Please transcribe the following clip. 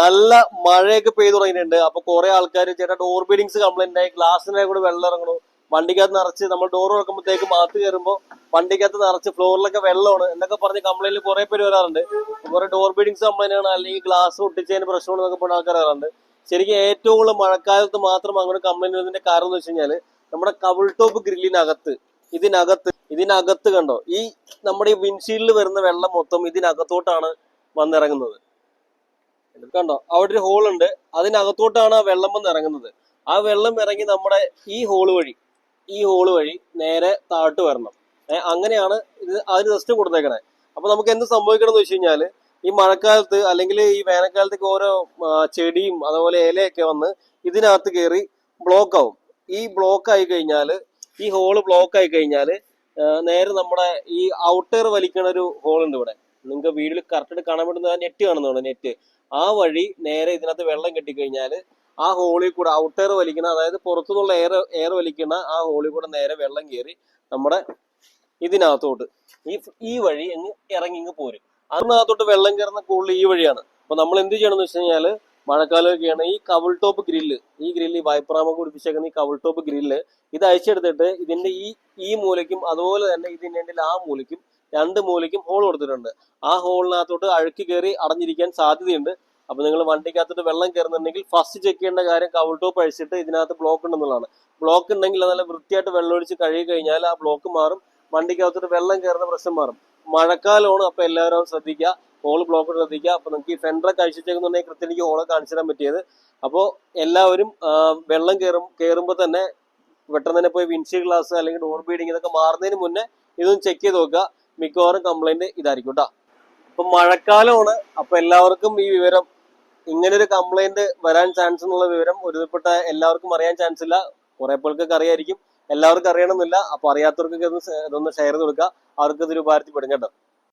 നല്ല മഴയൊക്കെ പെയ്തു തുടങ്ങിയിട്ടുണ്ട്. അപ്പൊ കുറെ ആൾക്കാർ ചേട്ടാ ഡോർ ബീഡിങ്സ് കംപ്ലൈന്റ് ആയി. ഗ്ലാസിനെ കൂടെ വെള്ളം ഇറങ്ങണു. വണ്ടിക്കകത്ത് നിറച്ച് നമ്മൾ ഡോർ തുറക്കുമ്പോഴത്തേക്ക് മാത്ത് കയറുമ്പോൾ വണ്ടിക്കകത്ത് നിറച്ച് ഫ്ലോറിലൊക്കെ വെള്ളമാണ് എന്നൊക്കെ പറഞ്ഞ് കംപ്ലൈന്റ് കുറെ പേര് വരാറുണ്ട്. കുറെ ഡോർ ബീഡിങ്സ് കംപ്ലൈന്റ് ആണ് അല്ലെങ്കിൽ ഗ്ലാസ് ഒട്ടിച്ചതിന് പ്രശ്നമാണെന്നൊക്കെ പറഞ്ഞ ആൾക്കാർ വരാറുണ്ട്. ശരിക്കും ഏറ്റവും കൂടുതൽ മഴക്കാലത്ത് മാത്രം അങ്ങനെ കംപ്ലൈന്റ് വരുന്നതിന്റെ കാരണം എന്ന് വെച്ച് കഴിഞ്ഞാൽ നമ്മുടെ കവിൾ ടോപ്പ് ഗ്രില്ലിനകത്ത് ഇതിനകത്ത് ഇതിനകത്ത് കണ്ടോ? ഈ നമ്മുടെ ഈ വിൻഷീൽഡിൽ വരുന്ന വെള്ളം മൊത്തം ഇതിനകത്തോട്ടാണ് വന്നിറങ്ങുന്നത്. കണ്ടോ? അവിടെ ഒരു ഹോൾ ഉണ്ട്. അതിനകത്തോട്ടാണ് ആ വെള്ളം വന്ന് ഇറങ്ങുന്നത്. ആ വെള്ളം ഇറങ്ങി നമ്മുടെ ഈ ഹോൾ വഴി ഈ ഹോൾ വഴി നേരെ താഴ്ട്ട് വരണം. അങ്ങനെയാണ് ഇത് അതിന് സിസ്റ്റം കൊടുത്തേക്കണേ. അപ്പൊ നമുക്ക് എന്ത് സംഭവിക്കണം എന്ന് വെച്ച് കഴിഞ്ഞാൽ ഈ മഴക്കാലത്ത് അല്ലെങ്കിൽ ഈ വേനൽക്കാലത്തേക്ക് ഓരോ ചെടിയും അതുപോലെ ഇലയൊക്കെ വന്ന് ഇതിനകത്ത് കയറി ബ്ലോക്ക് ആവും. ഈ ബ്ലോക്ക് ആയി കഴിഞ്ഞാൽ ഈ ഹോൾ ബ്ലോക്ക് ആയി കഴിഞ്ഞാൽ നേരെ നമ്മുടെ ഈ ഔട്ടർ വലിക്കണ ഒരു ഹോൾ ഉണ്ട് ഇവിടെ. നിങ്ങൾക്ക് വീട്ടിൽ കറക്റ്റ് കാണാൻ പറ്റുന്ന നെറ്റ് കാണുന്നുണ്ട് നെറ്റ് ആ വഴി നേരെ ഇതിനകത്ത് വെള്ളം കെട്ടിക്കഴിഞ്ഞാൽ ആ ഹോളിൽ കൂടെ ഔട്ടർ വലിക്കുന്ന അതായത് പുറത്തുനിന്നുള്ള എയർ എയർ വലിക്കുന്ന ആ ഹോളിൽ കൂടെ നേരെ വെള്ളം കയറി നമ്മുടെ ഇതിനകത്തോട്ട്. ഈ ഈ വഴി അങ്ങ് ഇറങ്ങി ഇങ്ങ് പോരും. അതിനകത്തോട്ട് വെള്ളം കയറുന്ന കൂടുതൽ ഈ വഴിയാണ്. അപ്പൊ നമ്മൾ എന്ത് ചെയ്യണം എന്ന് വെച്ച് കഴിഞ്ഞാൽ മഴക്കാലമൊക്കെയാണ് ഈ കവിൾ ടോപ്പ് ഗ്രില്ല് ഈ ഗ്രില്ല് ഈ വൈപ്രാമ കുടിപ്പിച്ചേക്കുന്ന ഈ കവിൾ ടോപ്പ് ഗ്രില്ല് ഇത് അയച്ചെടുത്തിട്ട് ഇതിന്റെ ഈ ഈ മൂലയ്ക്കും അതുപോലെ തന്നെ ഇതിന്റെ ആ മൂലയ്ക്കും രണ്ട് മൂലയ്ക്കും ഹോൾ കൊടുത്തിട്ടുണ്ട്. ആ ഹോളിനകത്തോട്ട് അഴുക്ക് കയറി അടഞ്ഞിരിക്കാൻ സാധ്യതയുണ്ട്. അപ്പൊ നിങ്ങൾ വണ്ടിക്കകത്തോട്ട് വെള്ളം കയറുന്നുണ്ടെങ്കിൽ ഫസ്റ്റ് ചെക്ക് ചെയ്യേണ്ട കാര്യം കവൾ ടോപ്പ് അഴിച്ചിട്ട് ഇതിനകത്ത് ബ്ലോക്ക് ഉണ്ടെന്നുള്ളതാണ്. ബ്ലോക്ക് ഉണ്ടെങ്കിൽ അത് നല്ല വൃത്തിയായിട്ട് വെള്ളമൊഴിച്ച് കഴുകി കഴിഞ്ഞാൽ ആ ബ്ലോക്ക് മാറും. വണ്ടിക്കകത്തോട്ട് വെള്ളം കയറുന്ന പ്രശ്നം മാറും. മഴക്കാലമാണ് അപ്പൊ എല്ലാവരും ശ്രദ്ധിക്കുക. ഹോൾ ബ്ലോക്ക് ശ്രദ്ധിക്കുക. അപ്പൊ നമുക്ക് ഈ ഫെൻഡറൊക്കെ കൃത്യം എനിക്ക് ഹോളെ കാണിച്ചു തരാൻ പറ്റിയത്. അപ്പോൾ എല്ലാവരും വെള്ളം കയറും കയറുമ്പോൾ തന്നെ പെട്ടെന്ന് തന്നെ പോയി വിൻഷീൽഡ് ഗ്ലാസ് അല്ലെങ്കിൽ ഡോർ ബീഡിങ് ഇതൊക്കെ മാറുന്നതിന് മുന്നേ ഇതൊന്ന് ചെക്ക് ചെയ്ത് നോക്കുക. മിക്കവാറും കംപ്ലൈന്റ് ഇതായിരിക്കും കേട്ടോ അപ്പൊ മഴക്കാലമാണ് അപ്പൊ എല്ലാവർക്കും ഈ വിവരം ഇങ്ങനെ ഒരു കംപ്ലൈന്റ് വരാൻ ചാൻസ് എന്നുള്ള വിവരം ഒരുപെട്ട എല്ലാവർക്കും അറിയാൻ ചാൻസ് ഇല്ല. കുറെ പേർക്കൊക്കെ അറിയായിരിക്കും എല്ലാവർക്കും അറിയണമെന്നില്ല. അപ്പൊ അറിയാത്തവർക്കൊക്കെ ഒന്ന് ഇതൊന്ന് ഷെയർ ചെയ്ത് കൊടുക്കുക. അവർക്ക് ഇതൊരു ഉപകാരത്തിൽ പെടും കേട്ടോ.